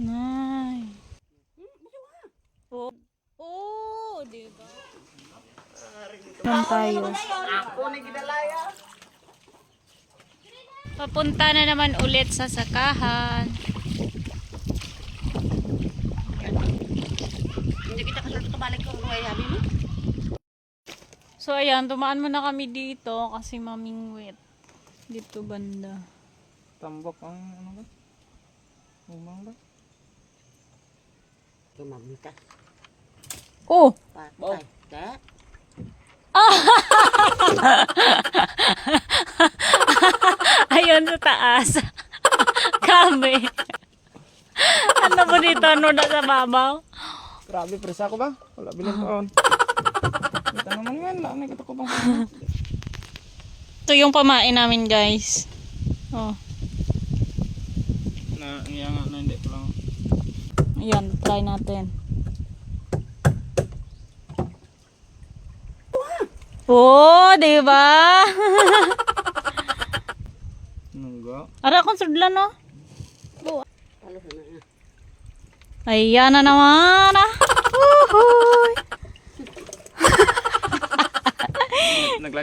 Nay. Oh, oh, di ba? Naman tayo. Papunta na naman ulit sa sakahan. Hindi kita kasi kabalik ko kung ay habi mo. So ayan, tumaan muna kami dito kasi mamingwit. Dito banda. Tambak ang ano ba? Umang ba? Tumamita. Oh! Patay. Ta? Ayun sa taas. kami. ano mo dito? Ano na sa babaw? Grabe, presa ko ba? Wala bilang taon. Kita naman yan, wala na kita ko bang Ito yung pamain namin guys. Oh. Na, iya nga, na hindi ko lang. Ayan, try natin. Oh, di ba? Nungga. Ara kung sudlan no. Ayan na naman. Ah. Uhuy.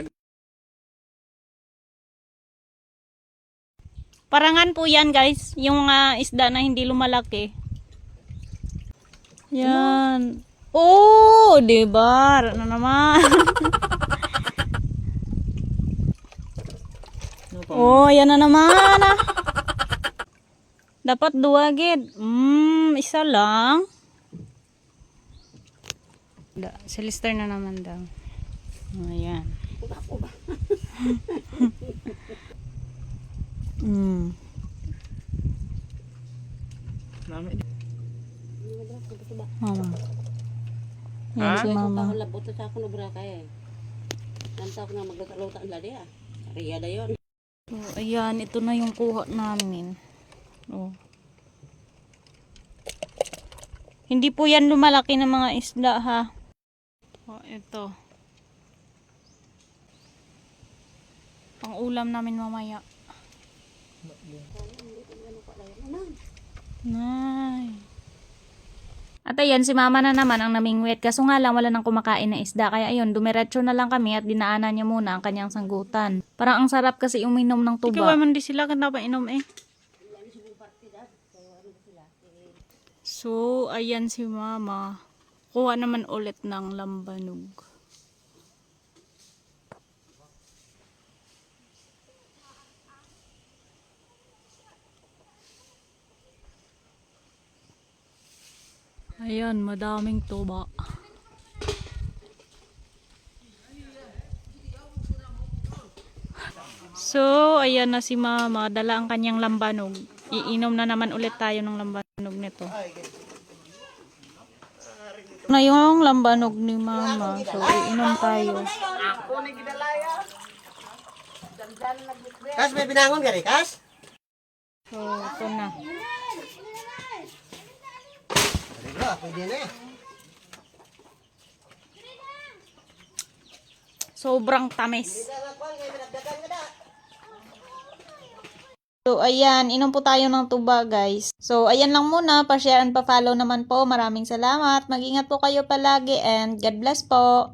Parangan po yan guys, yung ah, isda na hindi lumalaki. Yan. Oh, di ba? Ano naman? Pa? oh, yan na naman. Ah. Dapat dua gid. Mm, isa lang. Da, si Lister na naman daw. Ayan. mm. Mama. Yan si mama. Labot sa ako no bra kay. Nantaw ko na magluta-luta ang ladi ah. Riya da yon. So, ayan, ito na yung kuha namin. Oh. Hindi po yan lumalaki ng mga isda ha. Oh, ito. Pang ulam namin mamaya. Nay. At ayan, si mama na naman ang namingwit. Kaso nga lang, wala nang kumakain na isda. Kaya ayun, dumiretso na lang kami at dinaanan niya muna ang kanyang sanggutan. Parang ang sarap kasi uminom ng tuba. Ikaw man di sila, kanta pa inom eh. So, ayan si mama. Kuha naman ulit ng lambanog. Ayan, madaming tuba. So, ayan na si mama. Dala ang kanyang lambanog. Iinom na naman ulit tayo ng lambanog nito. Na yung lambanog ni mama. So, iinom tayo. Kas may binangon gari kas? So, ito na. Bro, pwede na eh. Sobrang tamis. So, ayan. Inom po tayo ng tuba, guys. So, ayan lang muna. Pa-share and pa-follow naman po. Maraming salamat. Mag-ingat po kayo palagi and God bless po.